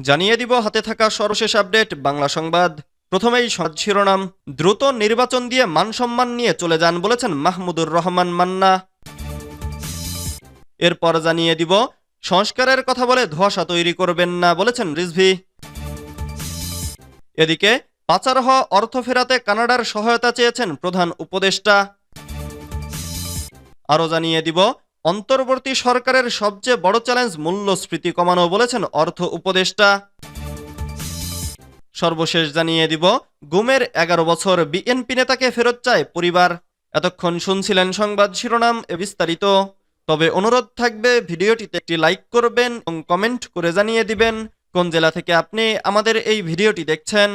জানিয়ে দিব হাতে থাকা সর্বশেষ আপডেট, বাংলা সংবাদ। প্রথমেই সংবাদ শিরোনাম, দ্রুত নির্বাচন দিয়ে মানসম্মান নিয়ে চলে যান বলেছেন মাহমুদুর রহমান মান্না। এরপর জানিয়ে দিব, সংস্কারের কথা বলে ধোঁয়াশা তৈরি করবেন না বলেছেন রিজভি। এদিকে, পাচার হওয়া অর্থ ফেরাতে কানাডার সহায়তা চেয়েছেন প্রধান উপদেষ্টা। আরও জানিয়ে দিব অন্তর্বর্তী সরকারের সবচেয়ে বড় চ্যালেঞ্জ মূল্যস্ফীতি কমানো বলেছেন অর্থ উপদেষ্টা। সর্বশেষ জানিয়ে দিব, গুমের এগারো বছর বিএনপি নেতাকে ফেরত চায় পরিবার। এতক্ষণ শুনছিলেন সংবাদ শিরোনাম এ বিস্তারিত। তবে অনুরোধ থাকবে, ভিডিওটিতে একটি লাইক করবেন এবং কমেন্ট করে জানিয়ে দিবেন কোন জেলা থেকে আপনি আমাদের এই ভিডিওটি দেখছেন।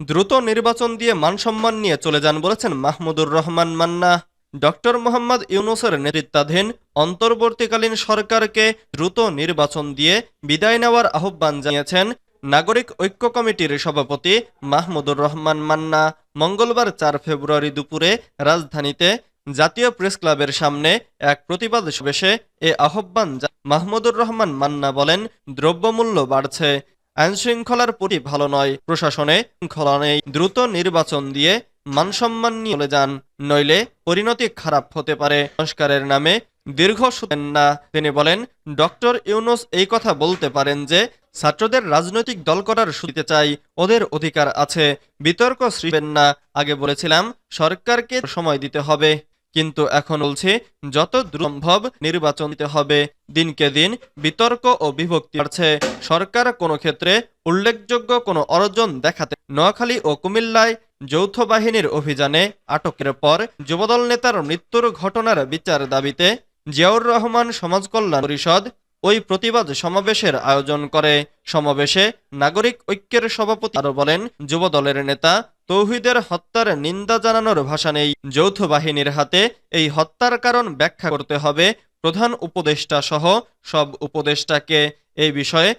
দ্রুত নির্বাচন দিয়ে মানসম্মান নিয়ে চলে যান বলেছেন মাহমুদুর রহমান মান্না। ডক্টর মোহাম্মদ ইউনুসের নেতৃত্বাধীন অন্তর্বর্তীকালীন সরকারকে দ্রুত নির্বাচন দিয়ে বিদায় নেওয়ার আহ্বান জানিয়েছেন নাগরিক ঐক্য কমিটির সভাপতি মাহমুদুর রহমান মান্না। মঙ্গলবার চার ফেব্রুয়ারি দুপুরে রাজধানীতে জাতীয় প্রেস ক্লাবের সামনে এক প্রতিবাদ সমাবেশে এ আহ্বান মাহমুদুর রহমান মান্না বলেন, দ্রব্যমূল্য বাড়ছে। আইন শৃঙ্খলার পরি ভালো নয়। প্রশাসনে শৃঙ্খলা নেই। দ্রুত নির্বাচন দিয়ে মানসম্মান নিয়ে চলে যান। নইলে পরিণতি খারাপ হতে পারে। সংস্কারের নামে দীর্ঘ শুনেন না। তিনি বলেন, ডক্টর ইউনুস এই কথা বলতে পারেন যে, ছাত্রদের রাজনৈতিক দল করার শুনতে চাই, ওদের অধিকার আছে, বিতর্ক সৃষ্টি না। আগে বলেছিলাম, সরকারকে সময় দিতে হবে। কিন্তু এখন বলছি, যত সম্ভব নির্বাচন দিতে হবে। দিনকে দিন বিতর্ক ও বিভক্তি বাড়ছে। সরকার কোনো ক্ষেত্রে উল্লেখযোগ্য কোনো অর্জন দেখাতে নোয়াখালী ও কুমিল্লায় যৌথ বাহিনীর অভিযানে আটকের পর যুবদল নেতার মৃত্যুর ঘটনার বিচার দাবিতে জিয়াউর রহমান সমাজ কল্যাণ পরিষদ ওই প্রতিবাদ সমাবেশের আয়োজন করে। সমাবেশে নাগরিক ঐক্যের সভাপতি আরও বলেন, যুবদলের নেতা তৌহিদের হত্যার নিন্দা জানানোর ভাষা নেই। যৌথ বাহিনীর হাতে এই হত্যার কারণ ব্যাখ্যা করতে হবে প্রধান উপদেষ্টা সহ সব উপদেষ্টাকে। এই বিষয়ে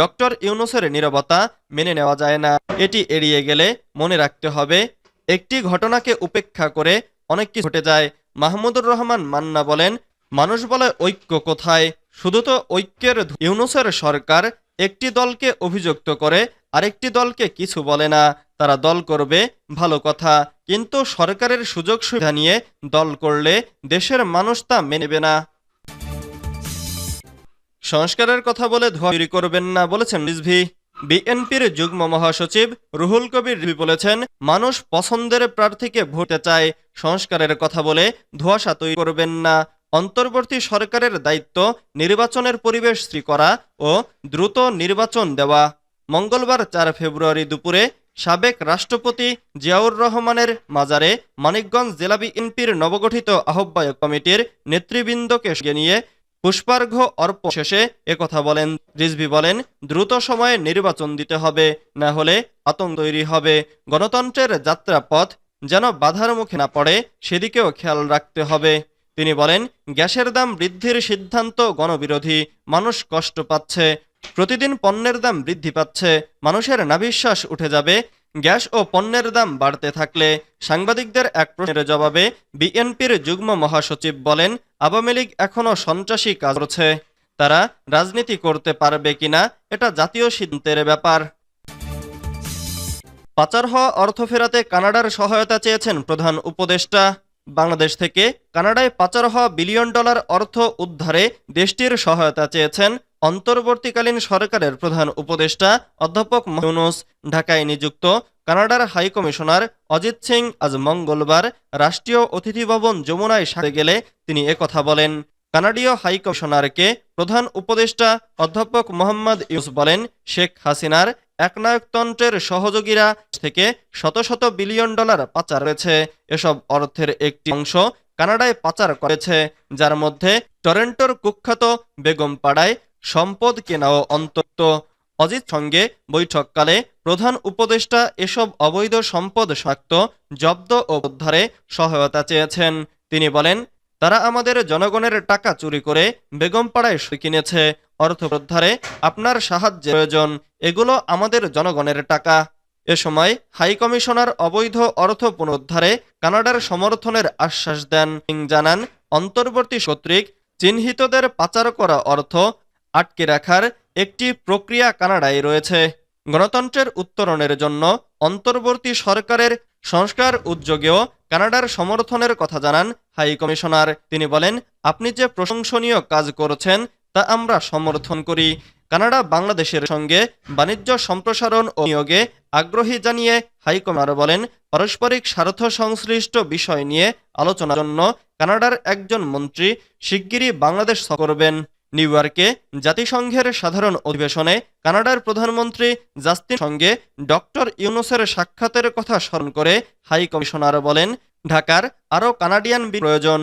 ডক্টর ইউনুসের নীরবতা মেনে নেওয়া যায় না। এটি এড়িয়ে গেলে মনে রাখতে হবে, একটি ঘটনাকে উপেক্ষা করে অনেক কিছু ঘটে যায়। মাহমুদুর রহমান মান্না বলেন, মানুষ বলে ঐক্য কোথায়? শুধু তো ঐক্যের ইউনুসের সরকার একটি দলকে অভিযুক্ত করে আরেকটি দলকে কিছু বলে না। তারা দল করবে, ভালো কথা। কিন্তু সরকারের সুযোগ সুবিধা নিয়ে দল করলে দেশের মানুষ তা মেনে নেবে না। সংস্কারের কথা বলে ধোয়া তৈরি করবেন না বলেছেন রিজভি। বিএনপির যুগ্ম মহাসচিব রুহুল কবির রিজভী বলেছেন, মানুষ পছন্দের প্রার্থীকে ভোটে চায়। সংস্কারের কথা বলে ধোঁয়াশা তৈরি করবেন না। অন্তর্বর্তী সরকারের দায়িত্ব নির্বাচনের পরিবেশ সৃষ্টি করা ও দ্রুত নির্বাচন দেওয়া। মঙ্গলবার চার ফেব্রুয়ারি দুপুরে সাবেক রাষ্ট্রপতি জিয়াউর রহমানের মাজারে মানিকগঞ্জ জেলা বিএনপির নবগঠিত আহ্বায়ক কমিটির নেতৃবৃন্দকে নিয়ে পুষ্পার্ঘ অর্পণ শেষে একথা বলেন। রিজভি বলেন, দ্রুত সময়ে নির্বাচন দিতে হবে, না হলে আতঙ্ক তৈরি হবে। গণতন্ত্রের যাত্রাপথ যেন বাধার মুখে না পড়ে, সেদিকেও খেয়াল রাখতে হবে। তিনি বলেন, গ্যাসের দাম বৃদ্ধির সিদ্ধান্ত গণবিরোধী, মানুষ কষ্ট পাচ্ছে। প্রতিদিন পণ্যের দাম বৃদ্ধি পাচ্ছে, মানুষের নাবিশ্বাস উঠে যাবে, গ্যাস ও পণ্যের দাম বাড়তে থাকলে সাংবাদিকদের এক প্রশ্নের জবাবে বিএনপির যুগ্ম মহাসচিব বলেন, আওয়ামী লীগ এখনও সন্ত্রাসী কাজ করছে, তারা রাজনীতি করতে পারবে কিনা এটা জাতীয় সিদ্ধান্তের ব্যাপার। পাচার হওয়া অর্থ ফেরাতে কানাডার সহায়তা চেয়েছেন প্রধান উপদেষ্টা। বাংলাদেশ থেকে কানাডায় পাচার হওয়া বিলিয়ন ডলার অর্থ উদ্ধারে দেশটির সহায়তা চেয়েছেন অন্তর্বর্তীকালীন সরকারের প্রধান উপদেষ্টা অধ্যাপক ইউনুস। ঢাকায় নিযুক্ত কানাডার হাই কমিশনার অজিত সিং আজ মঙ্গলবার রাষ্ট্রীয় অতিথি ভবন যমুনায় সাথে গেলে তিনি একথা বলেন। কানাডীয় হাই কমিশনারকে প্রধান উপদেষ্টা অধ্যাপক মোহাম্মদ ইউস বলেন, শেখ হাসিনার একনায়কতন্ত্রের সহযোগীরা থেকে শত শত বিলিয়ন ডলার পাচার রয়েছে এসব অর্থের একটি অংশ কানাডায় পাচার করেছে, যার মধ্যে টরেন্টোর কুখ্যাত বেগমপাড়ায় সম্পদ কেনাও অন্তত অজিত সঙ্গে বৈঠককালে প্রধান উপদেষ্টা এসব অবৈধ সম্পদ শক্ত জব্দ ও উদ্ধারে সহায়তা চেয়েছেন। তিনি বলেন তারা আমাদের জনগণের টাকা চুরি করে বেগমপাড়ায় সই কিনেছে। অর্থ উদ্ধারে আপনার সাহায্যের প্রয়োজন, এগুলো আমাদের জনগণের টাকা। এ সময় হাই কমিশনার অবৈধ অর্থ পুনরুদ্ধারে কানাডার সমর্থনের আশ্বাস দেন। জানান, অন্তর্বর্তী কর্তৃক চিহ্নিতদের পাচার করা অর্থ আটকে রাখার একটি প্রক্রিয়া কানাডায় রয়েছে। গণতন্ত্রের উত্তরণের জন্য অন্তর্বর্তী সরকারের সংস্কার উদ্যোগেও কানাডার সমর্থনের কথা জানান হাই কমিশনার। তিনি বলেন, আপনি যে প্রশংসনীয় কাজ করেছেন, তা আমরা সমর্থন করি। কানাডা বাংলাদেশের সঙ্গে বাণিজ্য সম্প্রসারণ ও নিয়োগে আগ্রহী জানিয়ে হাইকমান্ডার বলেন, পারস্পরিক স্বার্থ সংশ্লিষ্ট বিষয় নিয়ে আলোচনার জন্য কানাডার একজন মন্ত্রী শিগগিরই বাংলাদেশ করবেন। নিউ ইয়র্কে জাতিসংঘের সাধারণ অধিবেশনে কানাডার প্রধানমন্ত্রী জাস্টিন সঙ্গে ডক্টর ইউনুসের সাক্ষাতের কথা স্মরণ করে হাই কমিশনার বলেন, ঢাকার আরও কানাডিয়ান প্রয়োজন।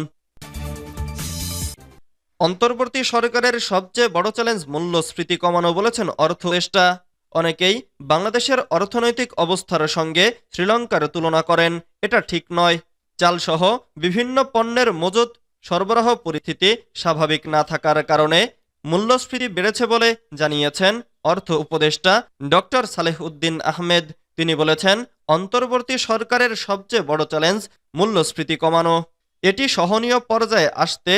অন্তর্বর্তী সরকারের সবচেয়ে বড় চ্যালেঞ্জ মূল্যস্ফীতি কমানো বলেছেন অর্থদেষ্টা অনেকেই বাংলাদেশের অর্থনৈতিক অবস্থার সঙ্গে শ্রীলঙ্কার তুলনা করেন। এটা ঠিক নয়। চালসহ বিভিন্ন পণ্যের মজুত সরবরাহ পরিস্থিতি স্বাভাবিক না থাকার কারণে মূল্যস্ফীতি বেড়েছে বলে জানিয়েছেন অর্থ উপদেষ্টা ডক্টর সালেহ উদ্দিন আহমেদ। তিনি বলেছেন, অন্তর্বর্তী সরকারের সবচেয়ে বড় চ্যালেঞ্জ মূল্যস্ফীতি কমানো। এটি সহনীয় পর্যায়ে আসতে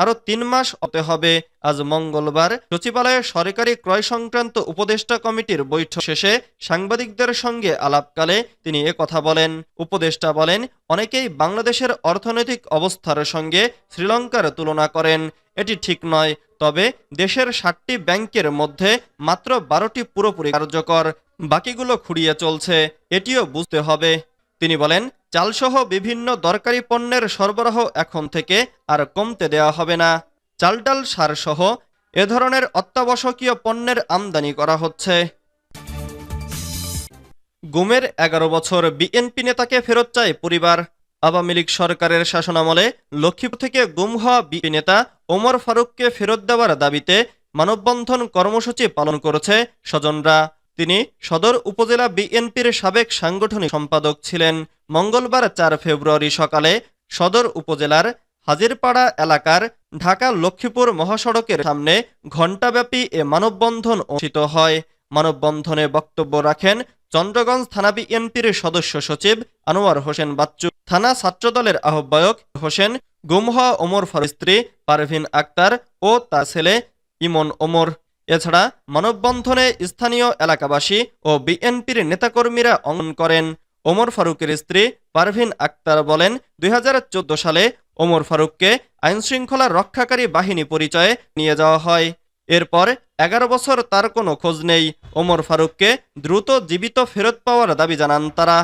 আরও তিন মাস হতে হবে। আজ মঙ্গলবার সচিবালয়ে সরকারি ক্রয় সংক্রান্ত উপদেষ্টা কমিটির বৈঠক শেষে সাংবাদিকদের সঙ্গে আলাপকালে তিনি কথা বলেন। উপদেষ্টা বলেন, অনেকেই বাংলাদেশের অর্থনৈতিক অবস্থার সঙ্গে শ্রীলঙ্কার তুলনা করেন। এটি ঠিক নয়, তবে দেশের ষাটটি ব্যাংকের মধ্যে মাত্র বারোটি পুরোপুরি কার্যকর, বাকিগুলো খুঁড়িয়ে চলছে। এটিও বুঝতে হবে। তিনি বলেন চালসহ বিভিন্ন দরকারি পণ্যের সরবরাহ এখন থেকে আর কমতে দেওয়া হবে না। চাল ডাল সার এ ধরনের অত্যাবশ্যকীয় পণ্যের আমদানি করা হচ্ছে। গুমের এগারো বছর বিএনপি নেতাকে ফেরত চায় পরিবার। আওয়ামী লীগ সরকারের শাসনামলে লক্ষ্মীপুর থেকে গুম হওয়া বিএনপি নেতা ওমর ফারুককে ফেরত দেওয়ার দাবিতে মানববন্ধন কর্মসূচি পালন করেছে স্বজনরা। তিনি সদর উপজেলা বিএনপির সাবেক সাংগঠনিক সম্পাদক ছিলেন। মঙ্গলবার চার ফেব্রুয়ারি সকালে সদর উপজেলার হাজিরপাড়া এলাকার ঢাকা লক্ষ্মীপুর মহাসড়কের সামনে ঘণ্টাব্যাপী এ মানববন্ধন অনুষ্ঠিত হয়। মানববন্ধনে বক্তব্য রাখেন চন্দ্রগঞ্জ থানা বিএনপির সদস্য সচিব আনোয়ার হোসেন বাচ্চু, থানা ছাত্রদলের আহ্বায়ক হোসেন গুমহা ওমর ফারুক, স্ত্রী পারভিন আক্তার ও তার ছেলে ইমন ওমর। এছাড়া মানববন্ধনে স্থানীয় এলাকাবাসী ও বিএনপির নেতাকর্মীরা অংশগ্রহণ করেন। ওমর ফারুকের স্ত্রী পারভিন আক্তার বলেন, দুই হাজার চোদ্দ সালে ওমর ফারুককে আইনশৃঙ্খলা রক্ষাকারী বাহিনী পরিচয়ে নিয়ে যাওয়া হয়। এরপর এগারো বছর তার কোনো খোঁজ নেই। ওমর ফারুককে দ্রুত জীবিত ফেরত পাওয়ার দাবি জানান তারা।